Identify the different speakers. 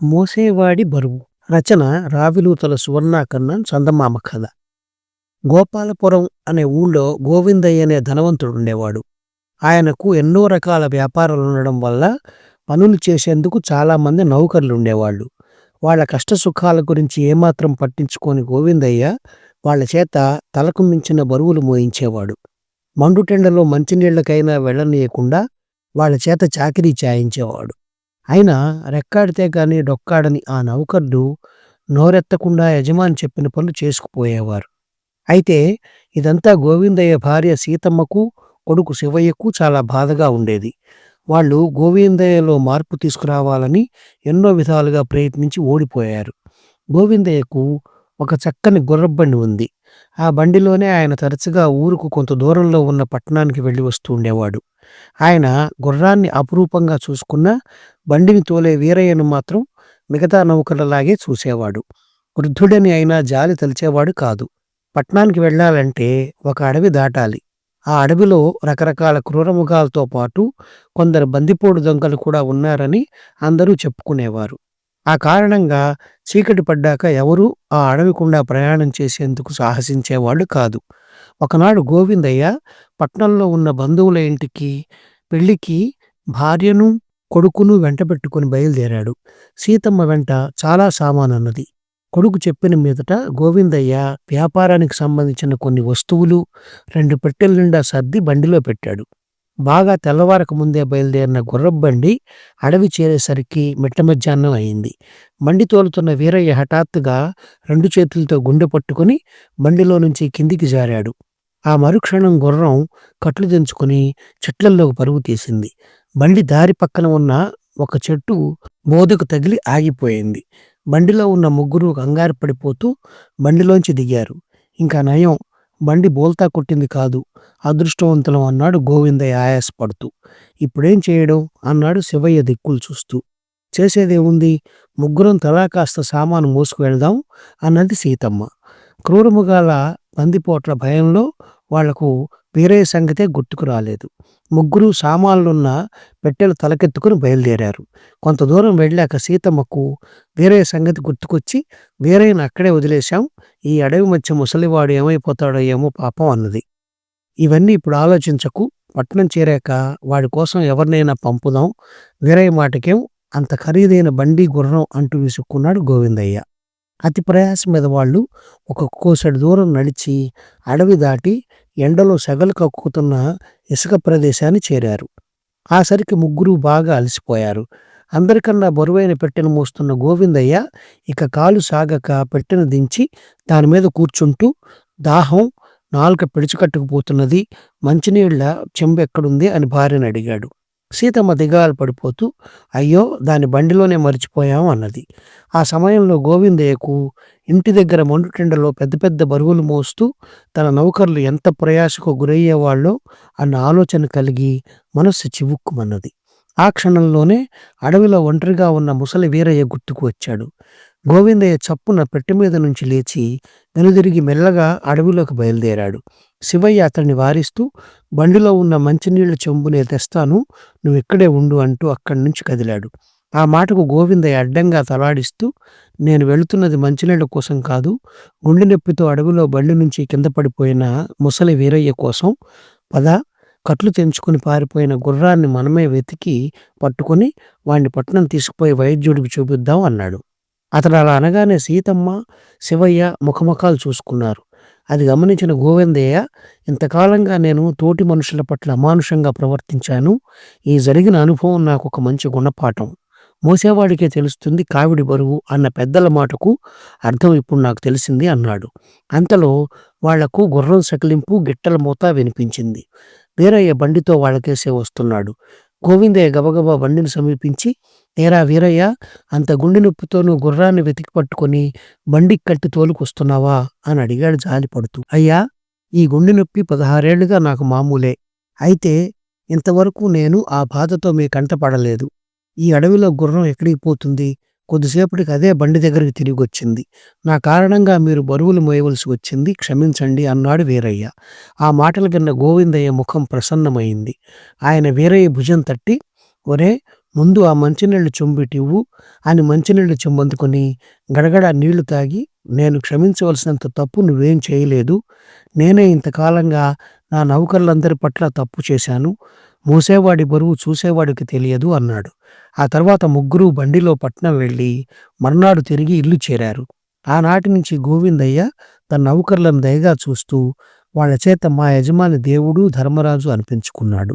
Speaker 1: మోసేవాడి బరువు. రచన రావిలూతల సువర్ణాకర్ణన్ చందమామ కథ. గోపాలపురం అనే ఊళ్ళో గోవిందయ్య అనే ధనవంతుడు ఉండేవాడు ఆయనకు ఎన్నో రకాల వ్యాపారాలు ఉండడం వల్ల పనులు చేసేందుకు చాలామంది నౌకర్లు ఉండేవాళ్ళు వాళ్ళ కష్ట సుఖాల గురించి ఏమాత్రం పట్టించుకోని గోవిందయ్య వాళ్ళ చేత తలకు మించిన బరువులు మోయించేవాడు. మండుటెండలో మంచినీళ్ళకైనా వెళ్ళనీయకుండా వాళ్ళ చేత చాకిరీ చేయించేవాడు. అయినా రెక్కాడితే గాని డొక్కాడని ఆ నౌకర్లు నోరెత్తకుండా యజమాని చెప్పిన పనులు చేసుకుపోయేవారు. అయితే ఇదంతా గోవిందయ్య భార్య సీతమ్మకు కొడుకు శివయ్యకు చాలా బాధగా ఉండేది. వాళ్ళు గోవిందయ్యలో మార్పు తీసుకురావాలని ఎన్నో విధాలుగా ప్రయత్నించి ఓడిపోయారు. గోవిందయ్యకు ఒక చక్కని గుర్రబండి ఉంది. ఆ బండిలోనే ఆయన తరచుగా ఊరుకు కొంత దూరంలో ఉన్న పట్టణానికి వెళ్ళి వస్తూ ఉండేవాడు. ఆయన గుర్రాన్ని అపురూపంగా చూసుకున్న బండిని తోలే వీరయ్యను మాత్రం మిగతా నౌకలలాగే చూసేవాడు. వృద్ధుడని అయినా జాలి తలిచేవాడు కాదు. పట్నానికి వెళ్ళాలంటే ఒక అడవి దాటాలి. ఆ అడవిలో రకరకాల క్రూరముఖాలతో పాటు కొందరు బందిపోడు దొంగలు కూడా ఉన్నారని అందరూ చెప్పుకునేవారు. ఆ కారణంగా చీకటి పడ్డాక ఎవరూ ఆ అడవికుండా ప్రయాణం చేసేందుకు సాహసించేవాళ్ళు కాదు. ఒకనాడు గోవిందయ్య పట్నంలో ఉన్న బంధువుల ఇంటికి పెళ్ళికి భార్యను కొడుకును వెంటబెట్టుకుని బయలుదేరాడు. సీతమ్మ వెంట చాలా సామానున్నది. కొడుకు చెప్పిన మీదట గోవిందయ్య వ్యాపారానికి సంబంధించిన కొన్ని వస్తువులు రెండు పెట్టెల నిండా సర్ది బండిలో పెట్టాడు. బాగా తెల్లవారక ముందే బయలుదేరిన గుర్రబండి అడవి చేరేసరికి మిట్ట మధ్యాహ్నం అయింది. బండి తోలుతున్న వీరయ్య హఠాత్తుగా రెండు చేతులతో గుండె పట్టుకుని బండిలో నుంచి కిందికి జారాడు. ఆ మరుక్షణం గుర్రం కట్లు దించుకుని చెట్లల్లోకి పరుగు తీసింది. బండి దారి పక్కన ఉన్న ఒక చెట్టు బోధకు తగిలి ఆగిపోయింది. బండిలో ఉన్న ముగ్గురు కంగారు పడిపోతూ బండిలోంచి దిగారు. ఇంకా నయం బండి బోల్తా కొట్టింది కాదు అదృష్టవంతులం అన్నాడు గోవిందయ్య ఆయాసపడుతూ. ఇప్పుడేం చేయడం? అన్నాడు శివయ్య దిక్కులు చూస్తూ. చేసేదేముంది? ముగ్గురం తలా కాస్త సామాను మోసుకు వెళ్దాం అన్నది సీతమ్మ. క్రూరముగాల పందిపోట్ల భయంలో వాళ్ళకు వేరే సంగతే గుర్తుకు రాలేదు. ముగ్గురు సామాన్లున్న పెట్టెలు తలకెత్తుకుని బయలుదేరారు. కొంత దూరం వెళ్ళాక సీతమ్మకు వేరే సంగతి గుర్తుకొచ్చి వేరేని అక్కడే వదిలేశాం. ఈ అడవి మధ్య ముసలివాడు ఏమైపోతాడో ఏమో పాపం అన్నది. ఇవన్నీ ఇప్పుడు ఆలోచించకు. పట్టణం చేరాక వాడి కోసం ఎవరినైనా పంపుదాం. వేరే మాటకేం అంత ఖరీదైన బండి గుర్రం అంటూ విసుక్కున్నాడు గోవిందయ్య. అతి ప్రయాసం మీద వాళ్ళు ఒక కోసడి దూరం నడిచి అడవి దాటి ఎండలో సెగలు కక్కుతున్న ఇసుక ప్రదేశాన్ని చేరారు. ఆ సరికి ముగ్గురు బాగా అలసిపోయారు. అందరికన్నా బరువైన పెట్టెను మోస్తున్న గోవిందయ్య ఇక కాలు సాగక పెట్టెను దించి దాని మీద కూర్చుంటూ దాహం నాలుక పిడిచికట్టుకుపోతున్నది మంచినీళ్ళ చెంబు ఎక్కడుంది అని భార్యను అడిగాడు. సీతమ్మ దిగాలు పడిపోతూ అయ్యో దాని బండిలోనే మర్చిపోయాం అన్నది. ఆ సమయంలో గోవిందయ్యకు ఇంటి దగ్గర మండుటెండలో పెద్ద పెద్ద బరువులు మోస్తూ తన నౌకర్లు ఎంత ప్రయాసకు గురయ్యేవాళ్ళో అన్న ఆలోచన కలిగి మనస్సు చివుక్కుమన్నది. ఆ క్షణంలోనే అడవిలో ఒంటరిగా ఉన్న ముసలి వీరయ్య గుర్తుకు వచ్చాడు. గోవిందయ్య చప్పున పెట్టె మీద నుంచి లేచి వెనుదిరిగి మెల్లగా అడవిలోకి బయలుదేరాడు. శివయ్య అతన్ని వారిస్తూ బండిలో ఉన్న మంచినీళ్ళ చెంబునే తెస్తాను నువ్వు ఇక్కడే ఉండు అంటూ అక్కడి నుంచి కదిలాడు. ఆ మాటకు గోవిందయ్య అడ్డంగా తలాడిస్తూ నేను వెళుతున్నది మంచినీళ్ళ కోసం కాదు గుండె నొప్పితో అడవిలో బండి నుంచి కింద పడిపోయిన ముసలి వీరయ్య కోసం. పద కట్లు తెంచుకుని పారిపోయిన గుర్రాన్ని మనమే వెతికి పట్టుకొని వాడిని పట్టణం తీసుకుపోయి వైద్యుడికి చూపిద్దాం అన్నాడు. అతడు అలా అనగానే సీతమ్మ శివయ్య ముఖముఖాలు చూసుకున్నారు. అది గమనించిన గోవిందయ్య ఇంతకాలంగా నేను తోటి మనుషుల పట్ల అమానుషంగా ప్రవర్తించాను. ఈ జరిగిన అనుభవం నాకు ఒక మంచి గుణపాఠం. మోసేవాడికే తెలుస్తుంది కావిడి బరువు అన్న పెద్దల మాటకు అర్థం ఇప్పుడు నాకు తెలిసింది అన్నాడు. అంతలో వాళ్ళకు గుర్రం సకిలింపు గిట్టల మూత వినిపించింది. వీరయ్య బండితో వాళ్ళకేసే వస్తున్నాడు. గోవిందయ్య గబగబా బండిని సమీపించి నేరా వీరయ్య అంత గుండె నొప్పితో నువ్వు గుర్రాన్ని వెతికి పట్టుకొని బండికి కట్టి తోలుకొస్తున్నావా? అని అడిగాడు జాలిపడుతూ అయ్యా ఈ గుండె నొప్పి పదహారేళ్ళుగా నాకు మామూలే. అయితే ఇంతవరకు నేను ఆ బాధతో మీ కంటపడలేదు ఈ అడవిలో గుర్రం ఎక్కడికి పోతుంది? కొద్దిసేపటికి అదే బండి దగ్గరికి తిరిగి వచ్చింది నా కారణంగా మీరు బరువులు మోయవలసి వచ్చింది. క్షమించండి అన్నాడు వీరయ్య. ఆ మాటలు విన్న గోవిందయ్య ముఖం ప్రసన్నమైంది. ఆయన వీరయ్య భుజం తట్టి ఒరే ముందు ఆ మంచినీళ్ళు చెంబిటివ్వు అని మంచినీళ్ళు చెంబందుకొని గడగడ నీళ్ళు తాగి నేను క్షమించవలసినంత తప్పు నువ్వేం చేయలేదు. నేనే ఇంతకాలంగా నా నౌకర్లందరి పట్ల తప్పు చేశాను. మూసేవాడి బరువు చూసేవాడికి తెలియదు అన్నాడు. ఆ తర్వాత ముగ్గురు బండిలో పట్నం వెళ్ళి మర్నాడు తిరిగి ఇల్లు చేరారు. ఆనాటి నుంచి గోవిందయ్య తన నౌకర్లను దయగా చూస్తూ వాళ్ళ చేత మా యజమాని దేవుడు ధర్మరాజు అనిపించుకున్నాడు.